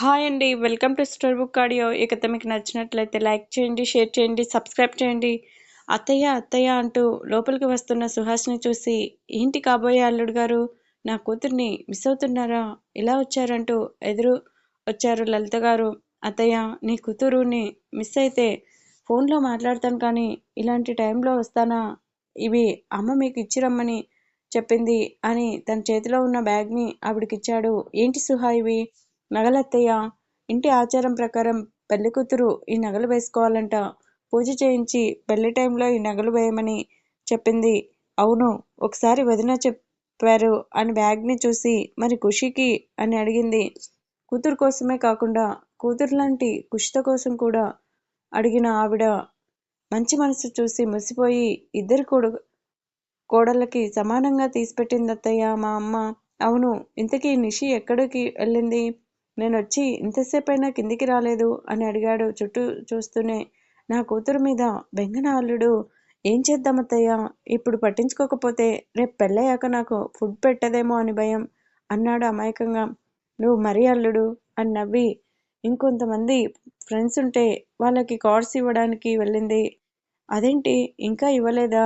Hi అండి welcome to store book audio. ఈ కథ మీకు నచ్చినట్లయితే లైక్ చేయండి షేర్ చేయండి సబ్స్క్రైబ్ చేయండి. అత్తయ్య అత్తయ్య అంటూ లోపలికి వస్తున్న సుహాస్ని చూసి ఏంటి కాబోయే అల్లుడు గారు? నా కూతుర్ని మిస్ అవుతున్నారా? ఇలా వచ్చారంటూ ఎదురు వచ్చారు లలిత గారు. అత్తయ్య నీ కూతురుని మిస్ అయితే ఫోన్లో మాట్లాడతాను కానీ ఇలాంటి టైంలో వస్తానా? ఇవి అమ్మ మీకు ఇచ్చి రమ్మని చెప్పింది అని తన చేతిలో ఉన్న బ్యాగ్ని ఆవిడకిచ్చాడు. ఏంటి సుహా ఇవి? నగలత్తయ్య. ఇంటి ఆచారం ప్రకారం పెళ్ళి కూతురు ఈ నగలు వేసుకోవాలంట. పూజ చేయించి పెళ్ళి టైంలో ఈ నగలు వేయమని చెప్పింది. అవును ఒకసారి వదిన చెప్పారు అని బ్యాగ్ని చూసి మరి ఖుషికి అని అడిగింది. కూతురు కోసమే కాకుండా కూతురు లాంటి కుషిత కోసం కూడా అడిగిన ఆవిడ మంచి మనసు చూసి ముసిపోయి ఇద్దరు కొడు కోడళ్ళకి సమానంగా తీసిపెట్టింది అత్తయ్య మా అమ్మ. అవును ఇంతకీ నిషి ఎక్కడికి వెళ్ళింది? నేను వచ్చి ఇంతసేపైనా కిందికి రాలేదు? అని అడిగాడు. చుట్టూ చూస్తూనే నా కూతురు మీద బెంగన అల్లుడు. ఏం చేద్దామత్తయ్యా ఇప్పుడు పట్టించుకోకపోతే రేపు పెళ్ళయ్యాక నాకు ఫుడ్ పెట్టదేమో అని భయం అన్నాడు అమాయకంగా. నువ్వు మరీ అల్లుడు అని నవ్వి ఇంకొంతమంది ఫ్రెండ్స్ ఉంటే వాళ్ళకి కార్డ్స్ ఇవ్వడానికి వెళ్ళింది. అదేంటి? ఇంకా ఇవ్వలేదా?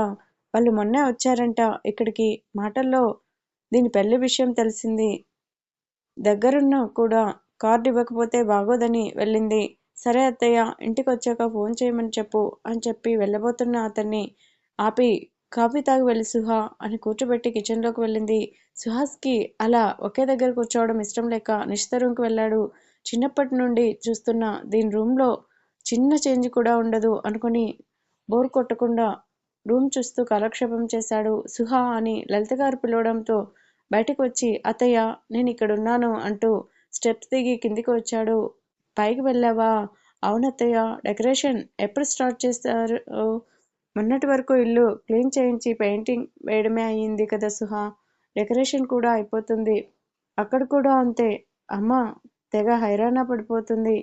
వాళ్ళు మొన్నే వచ్చారంట ఇక్కడికి. మాటల్లో దీని పెళ్ళి విషయం తెలిసింది. దగ్గరున్న కూడా కార్డు ఇవ్వకపోతే బాగోదని వెళ్ళింది. సరే అత్తయ్య ఇంటికి వచ్చాక ఫోన్ చేయమని చెప్పు అని చెప్పి వెళ్ళబోతున్న అతన్ని ఆపి కాఫీ తాగి వెళ్ళి సుహా అని కూర్చోబెట్టి కిచెన్లోకి వెళ్ళింది. సుహాస్కి అలా ఒకే దగ్గర కూర్చోవడం ఇష్టం లేక నిశ్చిత రూమ్కి వెళ్ళాడు. చిన్నప్పటి నుండి చూస్తున్న దీని రూమ్లో చిన్న చేంజ్ కూడా ఉండదు అనుకుని బోర్ కొట్టకుండా రూమ్ చూస్తూ కాలక్షేపం చేశాడు సుహా అని లలిత గారు పిలవడంతో బయటకు వచ్చి అతయ్య నేను ఇక్కడున్నాను అంటూ స్టెప్స్ దిగి కిందికి వచ్చాడు. పైకి వెళ్ళావా? అవునత్తయ్య డెకరేషన్ ఎప్పుడు స్టార్ట్ చేస్తారు? మొన్నటి వరకు ఇల్లు క్లీన్ చేయించి పెయింటింగ్ వేయడమే అయ్యింది కదా సుహా. డెకరేషన్ కూడా అయిపోతుంది. అక్కడ కూడా అంతే. అమ్మ తెగ హైరాణ పడిపోతుంది.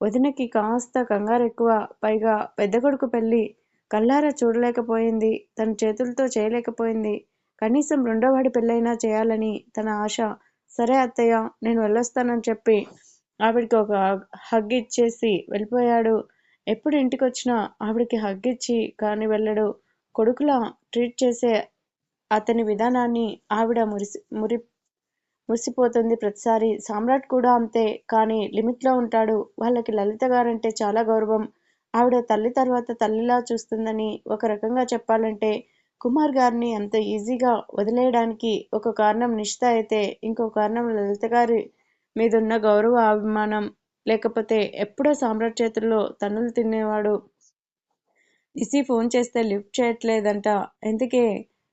వదినకి కాస్త కంగారు ఎక్కువ. పైగా పెద్ద కొడుకు పెళ్ళి కల్లారా చూడలేకపోయింది. తన చేతులతో చేయలేకపోయింది. కనీసం రెండోవాడి పెళ్ళైనా చేయాలని తన ఆశ సరే అత్తయ్య నేను వెళ్ళొస్తానని చెప్పి ఆవిడకి ఒక హగ్ ఇచ్చేసి వెళ్ళిపోయాడు. ఎప్పుడు ఇంటికి వచ్చినా ఆవిడకి హగ్ ఇచ్చి కానీ వెళ్ళడు. కొడుకులా ట్రీట్ చేసే అతని విధానాన్ని ఆవిడ మురిసి మురి మురిసిపోతుంది ప్రతిసారి. సామ్రాట్ కూడా అంతే కానీ లిమిట్లో ఉంటాడు. వాళ్ళకి లలిత గారంటే చాలా గౌరవం. ఆవిడ తల్లి తర్వాత తల్లిలా చూస్తుందని ఒక రకంగా చెప్పాలంటే కుమార్ గారిని అంత ఈజీగా వదిలేయడానికి ఒక కారణం నిష్ఠ అయితే ఇంకో కారణం లలిత గారి మీదున్న గౌరవ అభిమానం. లేకపోతే ఎప్పుడో సామ్రాట్ చేతుల్లో తన్నులు తినేవాడు. నిసి ఫోన్ చేస్తే లిఫ్ట్ చేయట్లేదంట. ఎందుకే?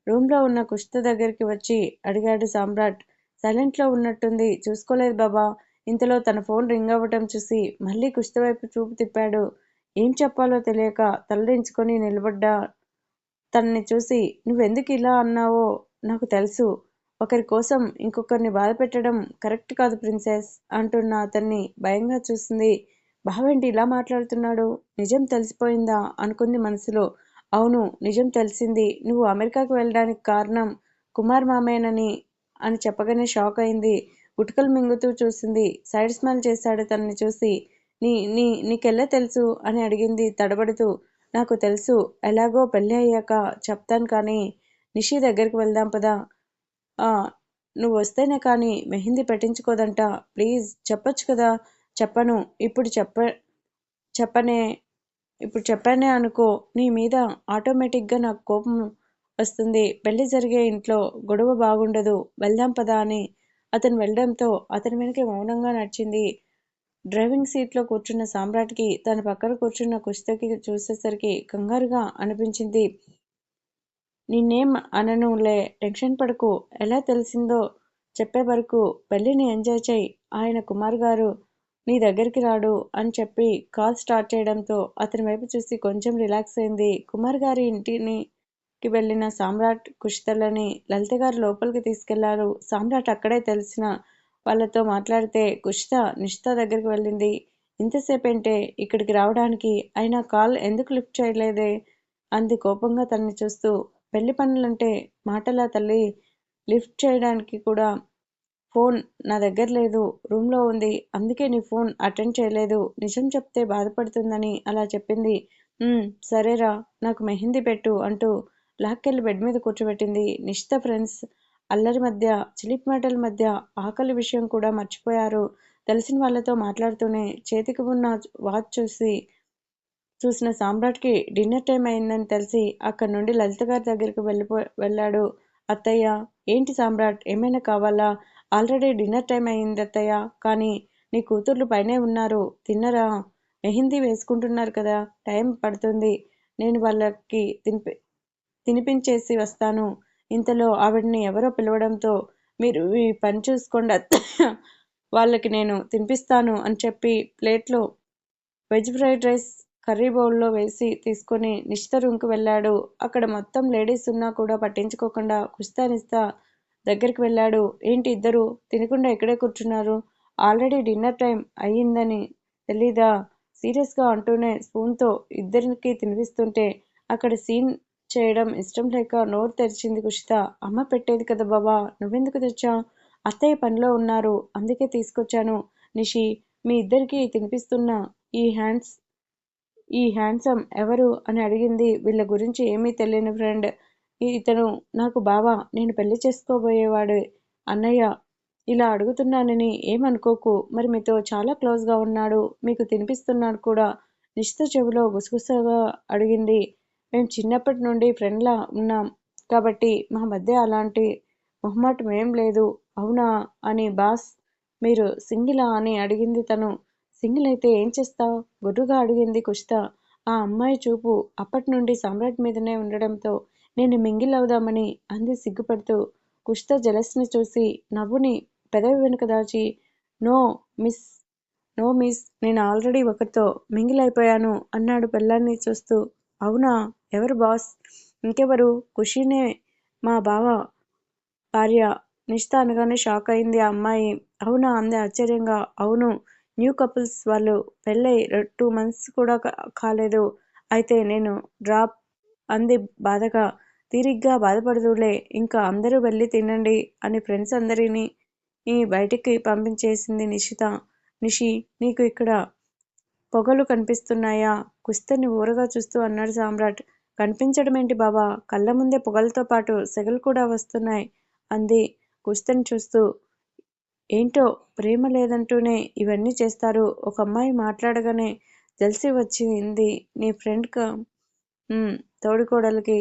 రూమ్లో ఉన్న కుష్త దగ్గరికి వచ్చి అడిగాడు సామ్రాట్. సైలెంట్లో ఉన్నట్టుంది. చూసుకోలేదు బాబా. ఇంతలో తన ఫోన్ రింగ్ అవ్వటం చూసి మళ్ళీ కుష్త వైపు చూపు తిప్పాడు. ఏం చెప్పాలో తెలియక తలదించుకొని నిలబడ్డా. తనని చూసి నువ్వెందుకు ఇలా అన్నావో నాకు తెలుసు. ఒకరి కోసం ఇంకొకరిని బాధ పెట్టడం కరెక్ట్ కాదు ప్రిన్సెస్ అంటున్న అతన్ని భయంగా చూసింది బావేంటి ఇలా మాట్లాడుతున్నాడు? నిజం తెలిసిపోయిందా? అనుకుంది మనసులో. అవును నిజం తెలిసింది. నువ్వు అమెరికాకు వెళ్ళడానికి కారణం కుమార్ మామేనని అని చెప్పగానే షాక్ అయింది. గుట్కలు మింగుతూ చూసింది. సైడ్ స్మైల్ చేశాడు తనని చూసి. నీ నీ నీకెల్లా తెలుసు? అని అడిగింది తడబడుతూ. నాకు తెలుసు. ఎలాగో పెళ్ళి అయ్యాక చెప్తాను కానీ నిషి దగ్గరికి వెళ్దాం పదా. నువ్వు వస్తేనే కానీ మెహిందీ పెట్టించుకోదంట. ప్లీజ్ చెప్పొచ్చు కదా. చెప్పను. ఇప్పుడు చెప్ప చెప్పనే ఇప్పుడు చెప్పానే అనుకో. నీ మీద ఆటోమేటిక్గా నాకు కోపం వస్తుంది. పెళ్ళి జరిగే ఇంట్లో గొడవ బాగుండదు. వెళ్దాం పదా అని అతను వెళ్ళడంతో అతని వెనక మౌనంగా నడిచింది. డ్రైవింగ్ సీట్లో కూర్చున్న సామ్రాట్కి తన పక్కన కూర్చున్న కుస్తకి చూసేసరికి కంగారుగా అనిపించింది. నిన్నేం అననులే టెన్షన్ పడకు. ఎలా తెలిసిందో చెప్పే వరకు పెళ్ళిని ఎంజాయ్ చేయి. ఆయన కుమార్ గారు నీ దగ్గరికి రాడు అని చెప్పి కాల్ స్టార్ట్ చేయడంతో అతని వైపు చూసి కొంచెం రిలాక్స్ అయింది. కుమార్ గారి ఇంటిని వెళ్ళిన సామ్రాట్ కుషితలని లలిత గారు లోపలికి తీసుకెళ్ళారు. సామ్రాట్ అక్కడే తెలిసిన వాళ్ళతో మాట్లాడితే కుషిత నిషిత దగ్గరికి వెళ్ళింది. ఇంతసేపంటే ఇక్కడికి రావడానికి అయినా కాల్ ఎందుకు లిఫ్ట్ చేయలేదే? అంది కోపంగా తనని చూస్తూ. పెళ్ళి పనులంటే మాటలా తల్లి లిఫ్ట్ చేయడానికి కూడా ఫోన్ నా దగ్గర లేదు రూమ్లో ఉంది అందుకే నీ ఫోన్ అటెండ్ చేయలేదు నిజం చెప్తే బాధపడుతుందని అలా చెప్పింది. సరేరా నాకు మెహందీ పెట్టు అంటూ లాక్కెళ్ళి బెడ్ మీద కూర్చోబెట్టింది నిషిత ఫ్రెండ్స్. అల్లరి మధ్య చిలిప్ మాటల మధ్య ఆకలి విషయం కూడా మర్చిపోయారు. తెలిసిన వాళ్ళతో మాట్లాడుతూనే చేతికి ఉన్న వాచ్ చూసి చూసిన సామ్రాట్కి డిన్నర్ టైం అయిందని తెలిసి అక్కడి నుండి లలిత గారి దగ్గరికి వెళ్ళిపో వెళ్ళాడు. అత్తయ్య ఏంటి సామ్రాట్ ఏమైనా కావాలా? ఆల్రెడీ డిన్నర్ టైం అయింది అత్తయ్య కానీ నీ కూతుర్లు పైనే ఉన్నారు. తిన్నరా? మెహిందీ వేసుకుంటున్నారు కదా టైం పడుతుంది. నేను వాళ్ళకి తినిపి తినిపించేసి వస్తాను. ఇంతలో ఆవిడని ఎవరో పిలవడంతో మీరు ఈ పని చూసుకోండి వాళ్ళకి నేను తినిపిస్తాను అని చెప్పి ప్లేట్లో వెజ్ ఫ్రైడ్ రైస్ కర్రీ బౌల్లో వేసి తీసుకొని నిశ్చిత రూమ్కి వెళ్ళాడు. అక్కడ మొత్తం లేడీస్ ఉన్నా కూడా పట్టించుకోకుండా కుస్తానిస్తా దగ్గరికి వెళ్ళాడు. ఏంటి ఇద్దరు? తినకుండా ఇక్కడే కూర్చున్నారు. ఆల్రెడీ డిన్నర్ టైం అయ్యిందని తెలీదా? సీరియస్గా అంటూనే స్పూన్తో ఇద్దరికి తినిపిస్తుంటే అక్కడ సీన్ చేయడం ఇష్టం లేక నోరు తెరిచింది కుషిత. అమ్మ పెట్టేది కదా బాబా నువ్వెందుకు తెచ్చా? అత్తయ్య పనిలో ఉన్నారు అందుకే తీసుకొచ్చాను. నిషి మీ ఇద్దరికి తినిపిస్తున్న. ఈ హ్యాండ్స్ ఈ హ్యాండ్సమ్ ఎవరు? అని అడిగింది. వీళ్ళ గురించి ఏమీ తెలియని ఫ్రెండ్. ఇతను నాకు బావా నేను పెళ్ళి చేసుకోబోయేవాడు. అన్నయ్య ఇలా అడుగుతున్నానని ఏమనుకోకు. మరి మీతో చాలా క్లోజ్గా ఉన్నాడు మీకు తినిపిస్తున్నాడు కూడా. నిశ్చిత చెవిలో గుసగుసగా అడిగింది. మేము చిన్నప్పటి నుండి ఫ్రెండ్లా ఉన్నాం. కాబట్టి మా మధ్య అలాంటి మొహమాటం ఏం లేదు. అవునా? అని బాస్ మీరు సింగిలా అని అడిగింది తను. సింగిల్ అయితే ఏం చేస్తావు? గుర్రుగా అడిగింది కుషిత. ఆ అమ్మాయి చూపు అప్పటి నుండి సామ్రాట్ మీదనే ఉండడంతో నేను మింగిల్ అవుదామని అంది సిగ్గుపడుతూ. కుషిత జలస్ని చూసి నవ్వుని పెదవి వెనుక దాచి నో మిస్ నో మిస్ నేను ఆల్రెడీ ఒకరితో మింగిల్ అయిపోయాను అన్నాడు పిల్లాన్ని చూస్తూ. అవునా? ఎవరు బాస్? ఇంకెవరు? ఖుషీనే మా బావ భార్య. నిష్త అనగానే షాక్ అయింది ఆ అమ్మాయి. అవునా? అంది ఆశ్చర్యంగా. అవును. న్యూ కపుల్స్ వాళ్ళు పెళ్ళై టూ మంత్స్ కూడా కాలేదు. అయితే నేను డ్రాప్ అంది బాధగా. తీరిగ్గా బాధపడుతూలే ఇంకా అందరూ వెళ్ళి తినండి అని ఫ్రెండ్స్ అందరినీ బయటికి పంపించేసింది నిషిత. నిషి నీకు ఇక్కడ పొగలు కనిపిస్తున్నాయా? కుస్తని ఊరగా చూస్తూ అన్నాడు సామ్రాట్. కనిపించడమేంటి బాబా? కళ్ళ ముందే పొగలతో పాటు సెగలు కూడా వస్తున్నాయి అంది కుస్తని చూస్తూ. ఏంటో? ప్రేమ లేదంటూనే ఇవన్నీ చేస్తారు. ఒక అమ్మాయి మాట్లాడగానే తెలిసి వచ్చింది. నీ ఫ్రెండ్ తోడికోడలికి